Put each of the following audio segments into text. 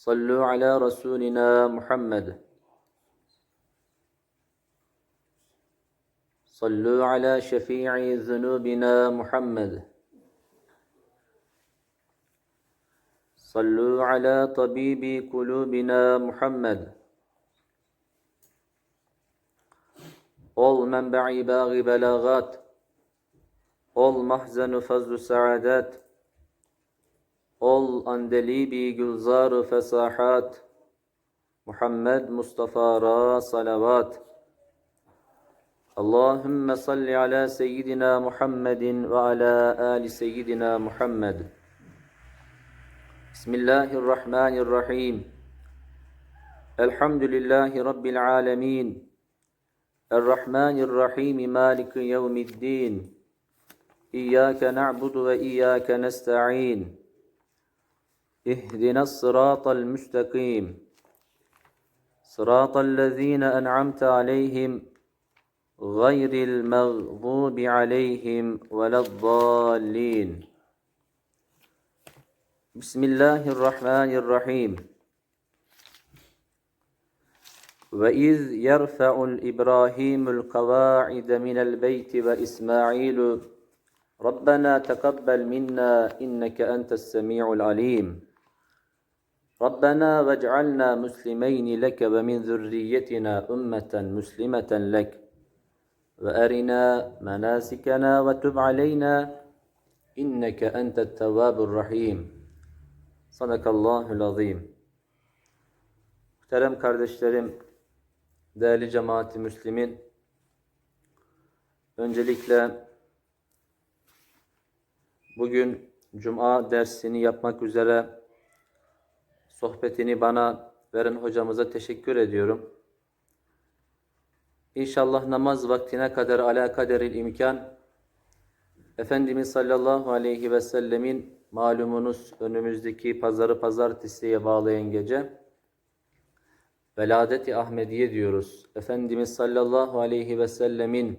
صلوا على رسولنا محمد صلوا على شفيع ذنوبنا محمد صلوا على طبيب قلوبنا محمد Ol menba'i bağı belagat. Ol mahzenu fazlu saadat. Ol andelibi gülzar fesahat. Muhammed Mustafa ra salavat. Allahümme salli ala seyyidina Muhammedin ve ala ali seyyidina Muhammed. Bismillahirrahmanirrahim. Elhamdülillahi Rabbil alemin. الرحيم مالك يوم الدين إياك نعبد وإياك نستعين اهدنا الصراط المستقيم. صراط الذين أنعمت عليهم غير المغضوب عليهم ولا الضالين. بسم الله الرحمن الرحيم. وإذ يرفع الإبراهيم القواعد من البيت وإسماعيل ربنا تقبل منا إنك أنت السميع العليم. Rabbena vec'alna muslimeyni leke ve min zürriyetina ümmeten muslimeten lek ve erina menasikena ve tub aleyna inneke entet tevvabur rahim. Sadakallahul azim. Muhterem kardeşlerim, değerli cemaati müslimin, öncelikle bugün Cuma dersini yapmak üzere sohbetini bana veren hocamıza teşekkür ediyorum. İnşallah namaz vaktine kadar ala kaderil imkan Efendimiz sallallahu aleyhi ve sellemin malumunuz önümüzdeki pazarı pazartesiye bağlayan gece Veladeti Ahmediye diyoruz. Efendimiz sallallahu aleyhi ve sellemin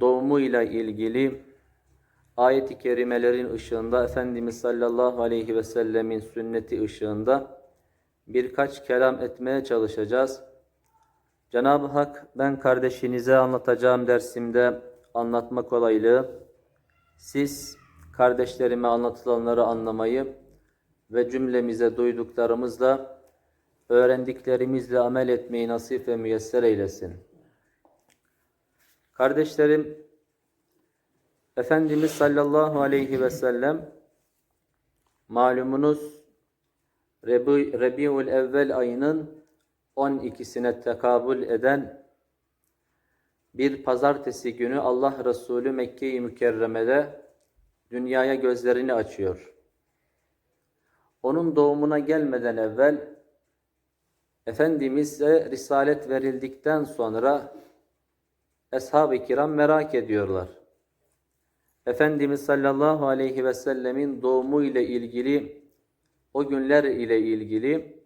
doğumuyla ilgili ayet-i kerimelerin ışığında Efendimiz sallallahu aleyhi ve sellemin sünneti ışığında birkaç kelam etmeye çalışacağız. Cenab-ı Hak ben kardeşinize anlatacağım dersimde anlatma kolaylığı, siz kardeşlerime anlatılanları anlamayı ve cümlemize duyduklarımızla öğrendiklerimizle amel etmeyi nasip ve müyesser eylesin. Kardeşlerim, Efendimiz sallallahu aleyhi ve sellem malumunuz Rebi, Rebiul Evvel ayının 12'sine tekabül eden bir pazartesi günü Allah Resulü Mekke-i Mükerreme'de dünyaya gözlerini açıyor. Onun doğumuna gelmeden evvel Efendimiz'e risalet verildikten sonra Eshab-ı kiram merak ediyorlar. Efendimiz sallallahu aleyhi ve sellemin doğumu ile ilgili, o günler ile ilgili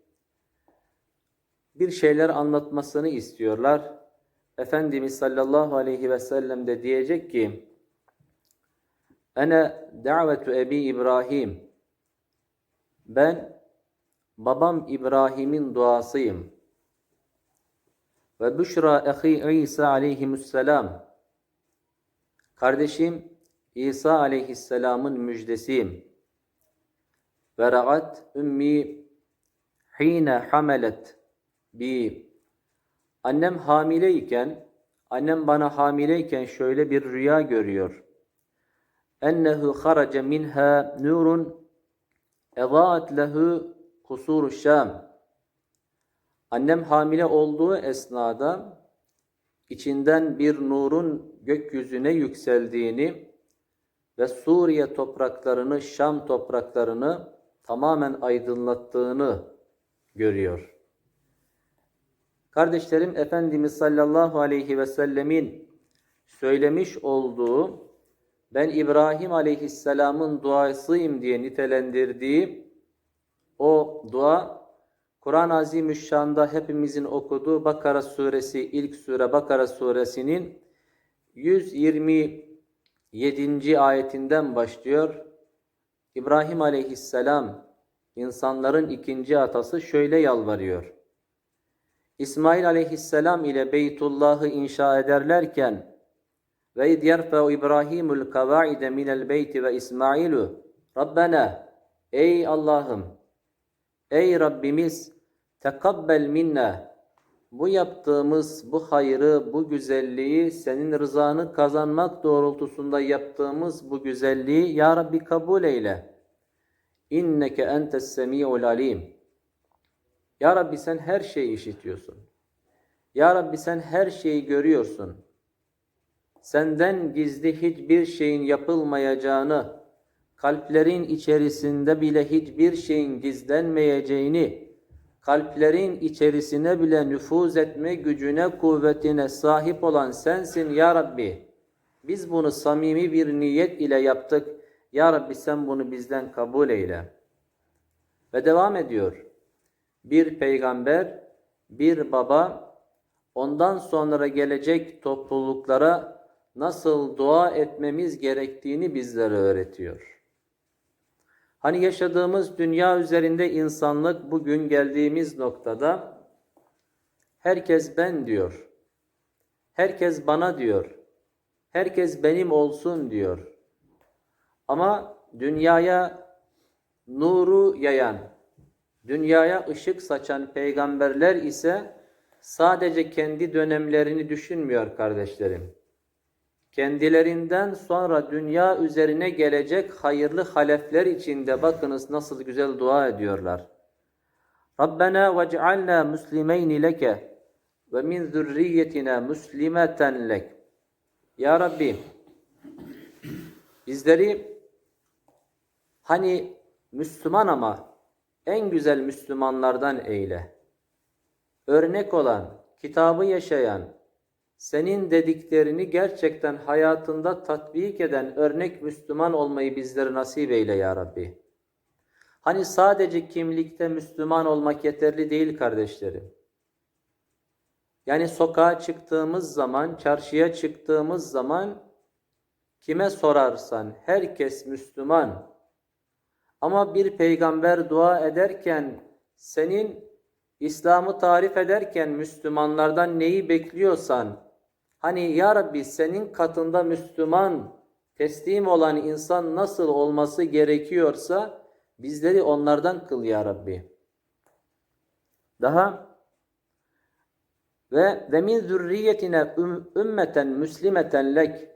bir şeyler anlatmasını istiyorlar. Efendimiz sallallahu aleyhi ve sellem de diyecek ki, Ene davetu Ebi İbrahim, ben babam İbrahim'in duasıyım. Ve büşra ehi İsa aleyhisselam. Kardeşim İsa aleyhisselamın müjdesiyim. Ve ra'at ümmi hine hamelet bi. Annem hamileyken, annem bana hamileyken şöyle bir rüya görüyor. Ennehu haraca minha nurun ezaat lehu kusur Şam. Annem hamile olduğu esnada içinden bir nurun gökyüzüne yükseldiğini ve Suriye topraklarını, Şam topraklarını tamamen aydınlattığını görüyor. Kardeşlerim Efendimiz sallallahu aleyhi ve sellemin söylemiş olduğu ben İbrahim aleyhisselamın duasıyım diye nitelendirdiği o dua Kur'an-ı Azimüşşan'da hepimizin okuduğu Bakara suresi ilk sure Bakara suresinin 127. ayetinden başlıyor. İbrahim aleyhisselam insanların ikinci atası şöyle yalvarıyor. İsmail aleyhisselam ile Beytullah'ı inşa ederlerken ve id yerfe'u İbrahimul kavaide minel beyti ve İsmailu Rabbena ey Allah'ım ey Rabbimiz tekabbel minna bu yaptığımız bu hayrı, bu güzelliği, senin rızanı kazanmak doğrultusunda yaptığımız bu güzelliği Ya Rabbi kabul eyle. İnneke entes semi'ul alim. Ya Rabbi sen her şeyi işitiyorsun. Ya Rabbi sen her şeyi görüyorsun. Senden gizli hiçbir şeyin yapılmayacağını, kalplerin içerisinde bile hiçbir şeyin gizlenmeyeceğini, kalplerin içerisine bile nüfuz etme gücüne, kuvvetine sahip olan sensin ya Rabbi. Biz bunu samimi bir niyet ile yaptık. Ya Rabbi sen bunu bizden kabul eyle. Ve devam ediyor. Bir peygamber, bir baba, ondan sonra gelecek topluluklara nasıl dua etmemiz gerektiğini bizlere öğretiyor. Hani yaşadığımız dünya üzerinde insanlık bugün geldiğimiz noktada herkes ben diyor. Herkes bana diyor. Herkes benim olsun diyor. Ama dünyaya nuru yayan, dünyaya ışık saçan peygamberler ise sadece kendi dönemlerini düşünmüyor kardeşlerim. Kendilerinden sonra dünya üzerine gelecek hayırlı halefler içinde bakınız nasıl güzel dua ediyorlar. Rabbena vec'alna muslimeyni leke ve min zürriyetina muslimeten lek. Ya Rabbi bizleri hani Müslüman ama en güzel Müslümanlardan eyle. Örnek olan, kitabı yaşayan, senin dediklerini gerçekten hayatında tatbik eden örnek Müslüman olmayı bizlere nasip eyle ya Rabbi. Hani sadece kimlikte Müslüman olmak yeterli değil kardeşlerim. Yani sokağa çıktığımız zaman, çarşıya çıktığımız zaman kime sorarsan herkes Müslüman. Ama bir peygamber dua ederken senin İslam'ı tarif ederken Müslümanlardan neyi bekliyorsan Hani ya Rabbi senin katında Müslüman, teslim olan insan nasıl olması gerekiyorsa bizleri onlardan kıl ya Rabbi. Daha ve ve min zürriyetine ümmeten müslimeten lek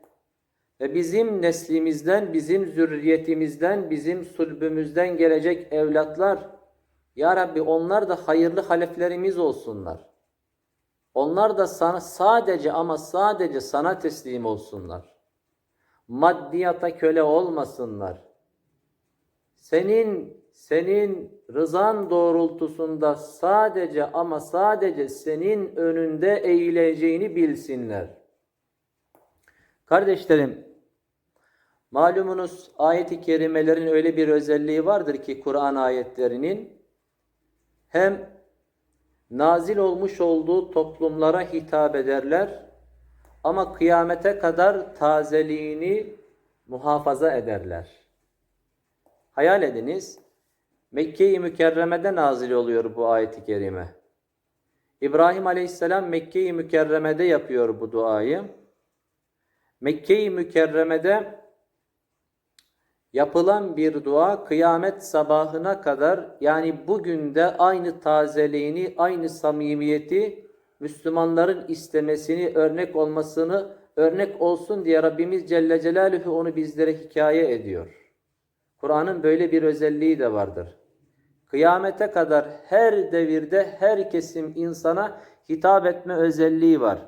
ve bizim neslimizden, bizim zürriyetimizden, bizim sulbümüzden gelecek evlatlar ya Rabbi onlar da hayırlı haleflerimiz olsunlar. Onlar da sana sadece ama sadece sana teslim olsunlar. Maddiyata köle olmasınlar. Senin senin rızan doğrultusunda sadece ama sadece senin önünde eğileceğini bilsinler. Kardeşlerim, malumunuz ayet-i kerimelerin öyle bir özelliği vardır ki Kur'an ayetlerinin hem nazil olmuş olduğu toplumlara hitap ederler ama kıyamete kadar tazeliğini muhafaza ederler. Hayal ediniz, Mekke-i Mükerreme'de nazil oluyor bu ayet-i kerime. İbrahim Aleyhisselam Mekke-i Mükerreme'de yapıyor bu duayı. Mekke-i Mükerreme'de yapılan bir dua kıyamet sabahına kadar yani bugün de aynı tazeliğini, aynı samimiyeti Müslümanların istemesini, örnek olmasını örnek olsun diye Rabbimiz Celle Celaluhu onu bizlere hikaye ediyor. Kur'an'ın böyle bir özelliği de vardır. Kıyamete kadar her devirde her kesim insana hitap etme özelliği var.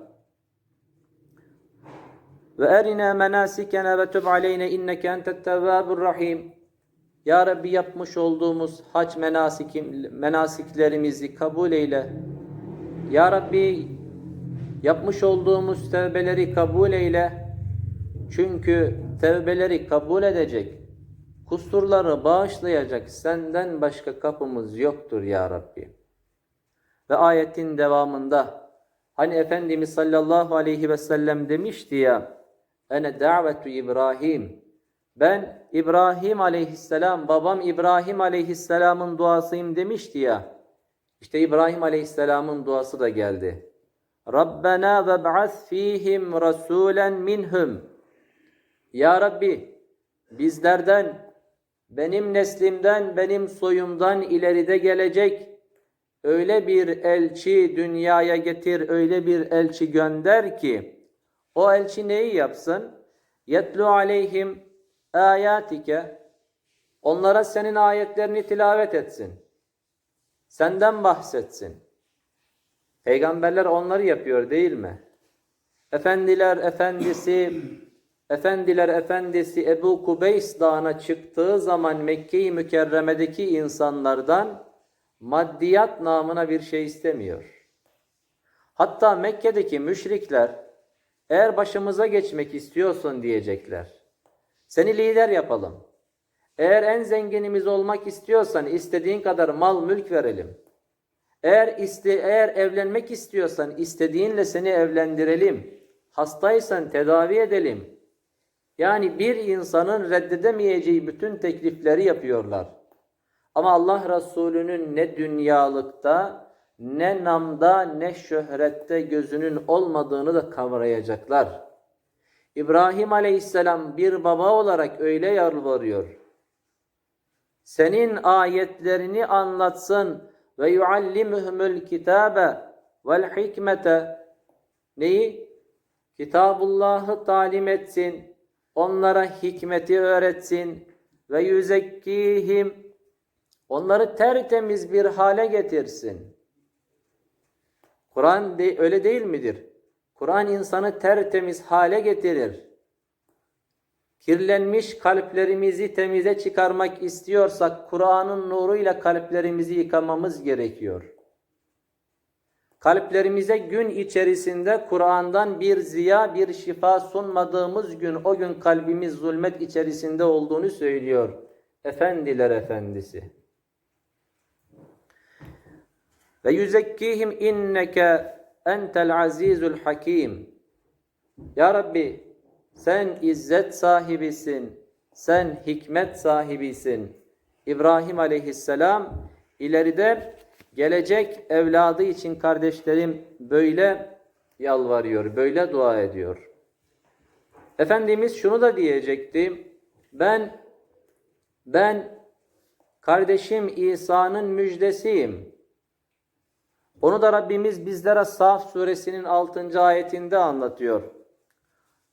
Ve erina menasikena ve tub aleyne inneke entet tevvabur rahim. Ya Rabbi yapmış olduğumuz hac menasikim, menasiklerimizi kabul eyle. Ya Rabbi yapmış olduğumuz tevbeleri kabul eyle. Çünkü tevbeleri kabul edecek, kusurları bağışlayacak senden başka kapımız yoktur ya Rabbi. Ve ayetin devamında hani Efendimiz sallallahu aleyhi ve sellem demişti ya ene davetu İbrahim. Ben İbrahim aleyhisselam babam İbrahim aleyhisselamın duasıyım demişti ya. İşte İbrahim aleyhisselamın duası da geldi. Rabbena ve ba'ath fihim rasulen minhum. Ya Rabbi bizlerden benim neslimden benim soyumdan ileride gelecek öyle bir elçi dünyaya getir, öyle bir elçi gönder ki o elçi neyi yapsın? Yetlu aleyhim ayatike onlara senin ayetlerini tilavet etsin. Senden bahsetsin. Peygamberler onları yapıyor değil mi? Efendiler efendisi Efendiler efendisi Ebu Kubeys dağına çıktığı zaman Mekke-i Mükerreme'deki insanlardan maddiyat namına bir şey istemiyor. Hatta Mekke'deki müşrikler eğer başımıza geçmek istiyorsun diyecekler. Seni lider yapalım. Eğer en zenginimiz olmak istiyorsan istediğin kadar mal mülk verelim. Eğer iste, eğer evlenmek istiyorsan istediğinle seni evlendirelim. Hastaysan tedavi edelim. Yani bir insanın reddedemeyeceği bütün teklifleri yapıyorlar. Ama Allah Resulü'nün ne dünyalıkta, ne namda, ne şöhrette gözünün olmadığını da kavrayacaklar. İbrahim Aleyhisselam bir baba olarak öyle yalvarıyor. Senin ayetlerini anlatsın ve yuallimuhumul kitabe vel hikmete neyi? Kitabullah'ı talim etsin, onlara hikmeti öğretsin ve yüzekkihim onları tertemiz bir hale getirsin. Kur'an de, öyle değil midir? Kur'an insanı tertemiz hale getirir. Kirlenmiş kalplerimizi temize çıkarmak istiyorsak Kur'an'ın nuruyla kalplerimizi yıkamamız gerekiyor. Kalplerimize gün içerisinde Kur'an'dan bir ziya, bir şifa sunmadığımız gün o gün kalbimiz zulmet içerisinde olduğunu söylüyor. Efendiler efendisi. Ve yüzekkihim inneke entel azizul hakim. Ya Rabbi sen izzet sahibisin. Sen hikmet sahibisin. İbrahim aleyhisselam ileride gelecek evladı için kardeşlerim böyle yalvarıyor, böyle dua ediyor. Efendimiz şunu da diyecekti. Ben ben kardeşim İsa'nın müjdesiyim. Onu da Rabbimiz bizlere Saf suresinin 6. ayetinde anlatıyor.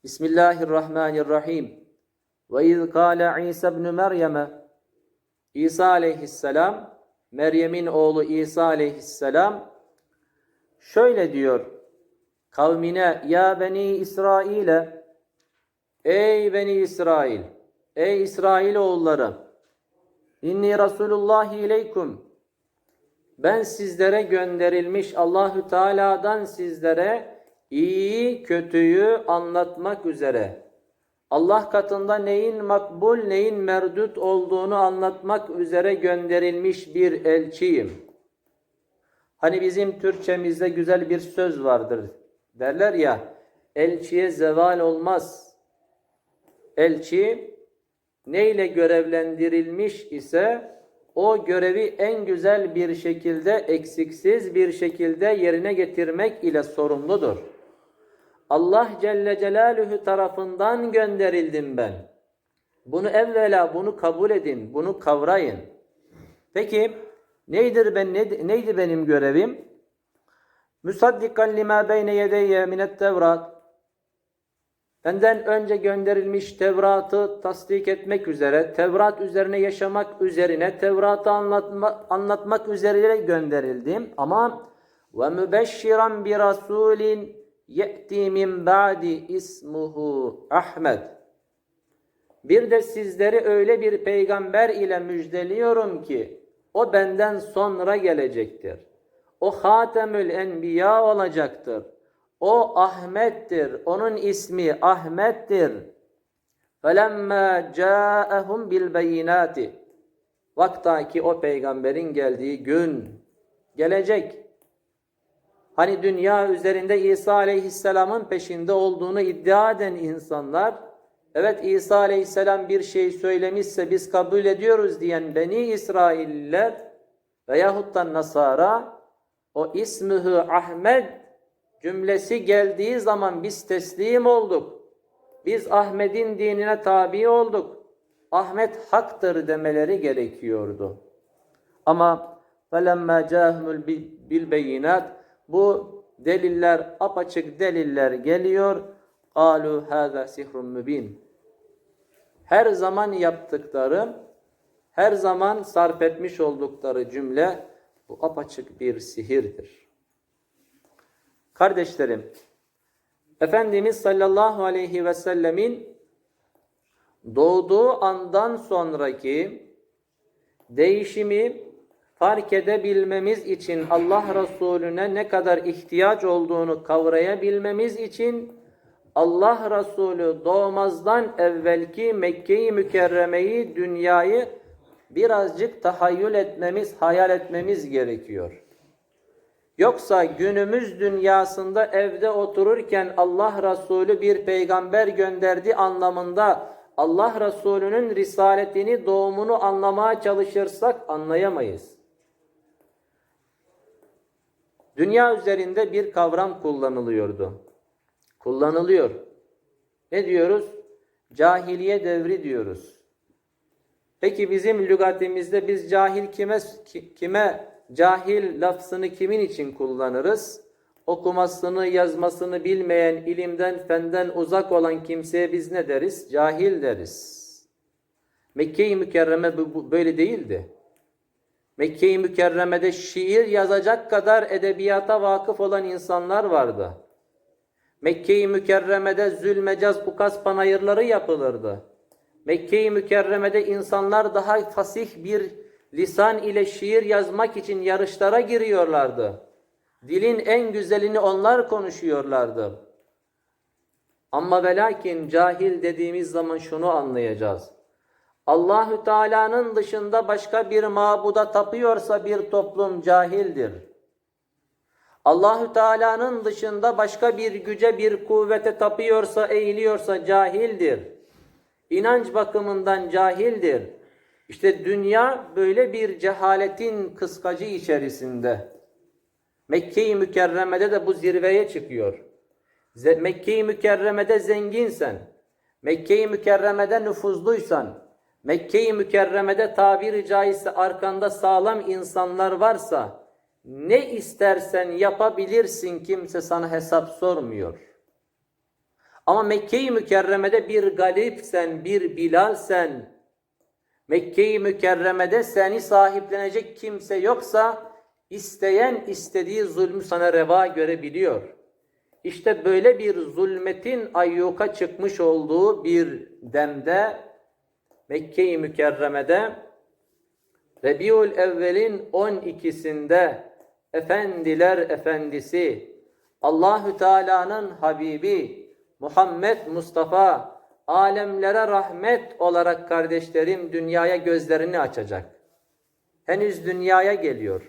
Bismillahirrahmanirrahim. Ve iz kâle İsa ibn Meryem'e İsa aleyhisselam Meryem'in oğlu İsa aleyhisselam şöyle diyor kavmine ya beni İsrail'e ey beni İsrail ey İsrail oğulları inni Resulullah ileykum ben sizlere gönderilmiş Allahü Teala'dan sizlere iyi kötüyü anlatmak üzere Allah katında neyin makbul neyin merdut olduğunu anlatmak üzere gönderilmiş bir elçiyim. Hani bizim Türkçemizde güzel bir söz vardır. Derler ya elçiye zeval olmaz. Elçi neyle görevlendirilmiş ise o görevi en güzel bir şekilde eksiksiz bir şekilde yerine getirmek ile sorumludur. Allah Celle Celaluhu tarafından gönderildim ben. Bunu evvela bunu kabul edin, bunu kavrayın. Peki neydir ben ne, neydi benim görevim? Musaddikan lima beyne yedeyye minet Tevrat. Benden önce gönderilmiş Tevrat'ı tasdik etmek üzere, Tevrat üzerine yaşamak üzerine, Tevrat'ı anlatma, anlatmak üzere gönderildim. Ama ve mübeşşiran bir rasulin ye'ti min ba'di ismuhu Ahmed. Bir de sizleri öyle bir peygamber ile müjdeliyorum ki o benden sonra gelecektir. O Hatemül Enbiya olacaktır. O Ahmet'tir. Onun ismi Ahmet'tir. فَلَمَّا جَاءَهُمْ بِالْبَيِّنَاتِ Vakta ki o peygamberin geldiği gün gelecek. Hani dünya üzerinde İsa Aleyhisselam'ın peşinde olduğunu iddia eden insanlar, evet İsa Aleyhisselam bir şey söylemişse biz kabul ediyoruz diyen Beni İsrailler veyahut da Nasara, o ismühü Ahmet cümlesi geldiği zaman biz teslim olduk. Biz Ahmet'in dinine tabi olduk. Ahmet haktır demeleri gerekiyordu. Ama فَلَمَّا جَاهُمُ بِالْبَيِّنَاتِ Bu deliller, apaçık deliller geliyor. قَالُوا هَذَا سِحْرٌ مُبِينٌ Her zaman yaptıkları, her zaman sarf etmiş oldukları cümle bu apaçık bir sihirdir. Kardeşlerim, Efendimiz sallallahu aleyhi ve sellemin doğduğu andan sonraki değişimi fark edebilmemiz için Allah Resulüne ne kadar ihtiyaç olduğunu kavrayabilmemiz için Allah Resulü doğmazdan evvelki Mekke-i Mükerreme'yi, dünyayı birazcık tahayyül etmemiz, hayal etmemiz gerekiyor. Yoksa günümüz dünyasında evde otururken Allah Resulü bir peygamber gönderdi anlamında Allah Resulü'nün risaletini, doğumunu anlamaya çalışırsak anlayamayız. Dünya üzerinde bir kavram kullanılıyordu. Kullanılıyor. Ne diyoruz? Cahiliye devri diyoruz. Peki bizim lügatimizde biz cahil kime kime cahil lafzını kimin için kullanırız? Okumasını, yazmasını bilmeyen, ilimden, fenden uzak olan kimseye biz ne deriz? Cahil deriz. Mekke-i Mükerreme böyle değildi. Mekke-i Mükerreme'de şiir yazacak kadar edebiyata vakıf olan insanlar vardı. Mekke-i Mükerreme'de zulmecaz ukas panayırları yapılırdı. Mekke-i Mükerreme'de insanlar daha fasih bir lisan ile şiir yazmak için yarışlara giriyorlardı. Dilin en güzelini onlar konuşuyorlardı. Ama ve lakin cahil dediğimiz zaman şunu anlayacağız. Allahü Teala'nın dışında başka bir mabuda tapıyorsa bir toplum cahildir. Allahü Teala'nın dışında başka bir güce, bir kuvvete tapıyorsa, eğiliyorsa cahildir. İnanç bakımından cahildir. İşte dünya böyle bir cehaletin kıskacı içerisinde. Mekke-i Mükerreme'de de bu zirveye çıkıyor. Mekke-i Mükerreme'de zenginsen, Mekke-i Mükerreme'de nüfuzluysan, Mekke-i Mükerreme'de tabiri caizse arkanda sağlam insanlar varsa, ne istersen yapabilirsin kimse sana hesap sormuyor. Ama Mekke-i Mükerreme'de bir galipsen, bir bilalsen, Mekke-i Mükerreme'de seni sahiplenecek kimse yoksa isteyen istediği zulmü sana reva görebiliyor. İşte böyle bir zulmetin ayyuka çıkmış olduğu bir demde Mekke-i Mükerreme'de Rebiul Evvel'in 12'sinde Efendiler Efendisi Allahü Teala'nın Habibi Muhammed Mustafa alemlere rahmet olarak kardeşlerim dünyaya gözlerini açacak. Henüz dünyaya geliyor.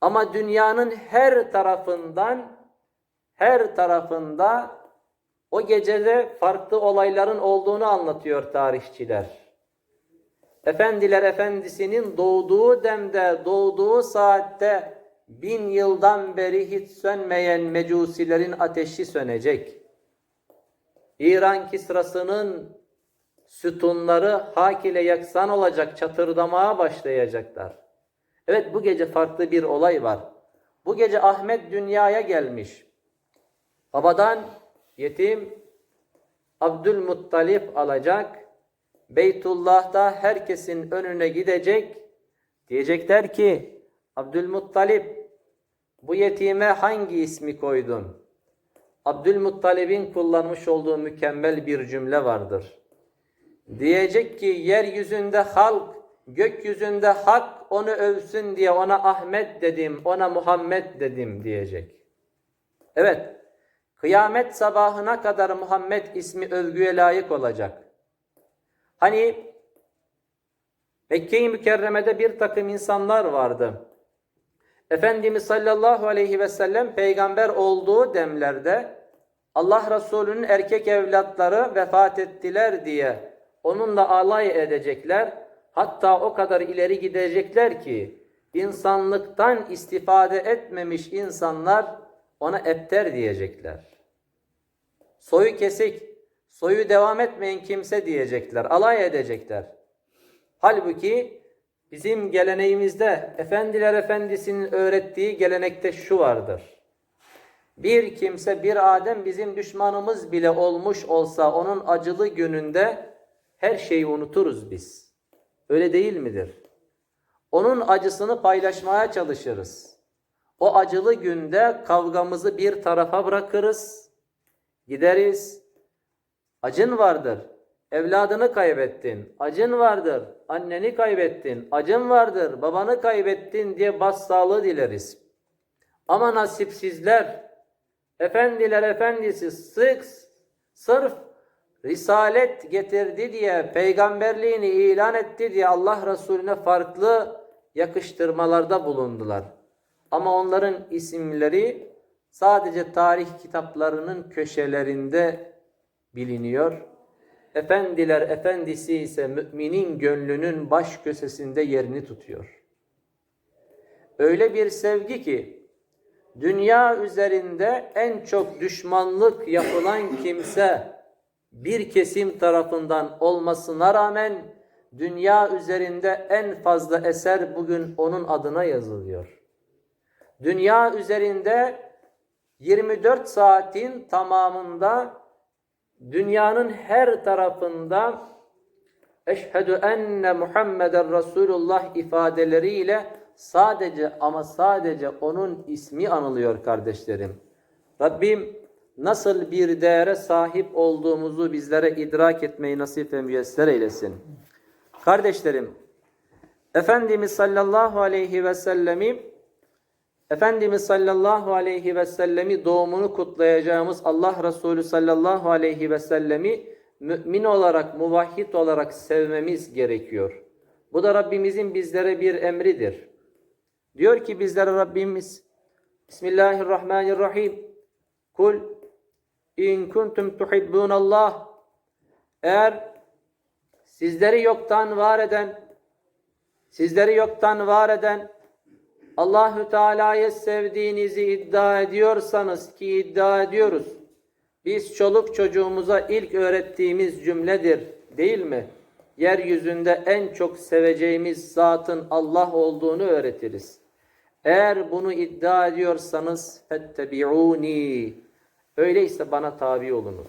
Ama dünyanın her tarafından her tarafında o gecede farklı olayların olduğunu anlatıyor tarihçiler. Efendiler Efendisi'nin doğduğu demde, doğduğu saatte bin yıldan beri hiç sönmeyen mecusilerin ateşi sönecek. İran Kisrası'nın sütunları hak ile yaksan olacak, çatırdamaya başlayacaklar. Evet bu gece farklı bir olay var. Bu gece Ahmet dünyaya gelmiş. Babadan yetim Abdülmuttalip alacak. Beytullah'ta herkesin önüne gidecek. Diyecekler ki Abdülmuttalip bu yetime hangi ismi koydun? Abdülmuttalib'in kullanmış olduğu mükemmel bir cümle vardır. Diyecek ki yeryüzünde halk, gökyüzünde hak onu övsün diye ona Ahmet dedim, ona Muhammed dedim diyecek. Evet, kıyamet sabahına kadar Muhammed ismi övgüye layık olacak. Hani Mekke-i Mükerreme'de bir takım insanlar vardı. Efendimiz sallallahu aleyhi ve sellem peygamber olduğu demlerde Allah Resulü'nün erkek evlatları vefat ettiler diye onunla alay edecekler. Hatta o kadar ileri gidecekler ki insanlıktan istifade etmemiş insanlar ona epter diyecekler. Soyu kesik, soyu devam etmeyen kimse diyecekler, alay edecekler. Halbuki bizim geleneğimizde Efendiler Efendisi'nin öğrettiği gelenekte şu vardır. Bir kimse bir Adem bizim düşmanımız bile olmuş olsa onun acılı gününde her şeyi unuturuz biz. Öyle değil midir? Onun acısını paylaşmaya çalışırız. O acılı günde kavgamızı bir tarafa bırakırız. Gideriz. Acın vardır. Evladını kaybettin. Acın vardır. Anneni kaybettin. Acın vardır. Babanı kaybettin diye başsağlığı dileriz. Ama nasipsizler, efendiler efendisi sık sırf risalet getirdi diye, peygamberliğini ilan etti diye Allah Resulüne farklı yakıştırmalarda bulundular. Ama onların isimleri sadece tarih kitaplarının köşelerinde biliniyor. Efendiler efendisi ise müminin gönlünün baş köşesinde yerini tutuyor. Öyle bir sevgi ki dünya üzerinde en çok düşmanlık yapılan kimse bir kesim tarafından olmasına rağmen dünya üzerinde en fazla eser bugün onun adına yazılıyor. Dünya üzerinde 24 saatin tamamında dünyanın her tarafında eşhedü enne Muhammeden Resulullah ifadeleriyle sadece ama sadece onun ismi anılıyor kardeşlerim. Rabbim nasıl bir değere sahip olduğumuzu bizlere idrak etmeyi nasip ve müyesser eylesin. Kardeşlerim, Efendimiz sallallahu aleyhi ve sellemi Efendimiz sallallahu aleyhi ve sellemi doğumunu kutlayacağımız Allah Resulü sallallahu aleyhi ve sellemi mümin olarak, muvahhid olarak sevmemiz gerekiyor. Bu da Rabbimizin bizlere bir emridir. Diyor ki bizlere Rabbimiz Bismillahirrahmanirrahim Kul in kuntum tuhibbunallah Eğer sizleri yoktan var eden sizleri yoktan var eden Allahü Teala'yı sevdiğinizi iddia ediyorsanız ki iddia ediyoruz. Biz çoluk çocuğumuza ilk öğrettiğimiz cümledir değil mi? Yeryüzünde en çok seveceğimiz zatın Allah olduğunu öğretiriz. Eğer bunu iddia ediyorsanız fettebi'uni. Öyleyse bana tabi olunuz.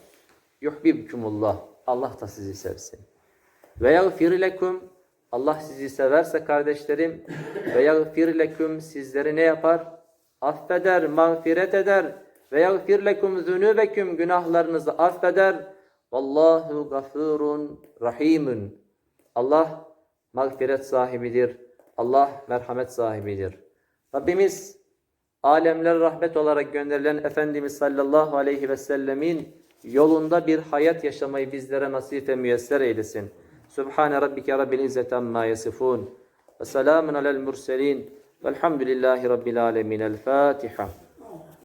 Yuhbibkumullah. Allah da sizi sevsin. Ve yagfir lekum Allah sizi severse kardeşlerim ve yagfir leküm sizleri ne yapar? Affeder, mağfiret eder ve yagfir leküm zunubeküm günahlarınızı affeder. Vallahu gafurun rahimun. Allah mağfiret sahibidir. Allah merhamet sahibidir. Rabbimiz alemler rahmet olarak gönderilen Efendimiz sallallahu aleyhi ve sellemin yolunda bir hayat yaşamayı bizlere nasip ve müyesser eylesin. سبحان ربك رب العزة عما يصفون وسلام على المرسلين والحمد لله رب العالمين. الفاتحة.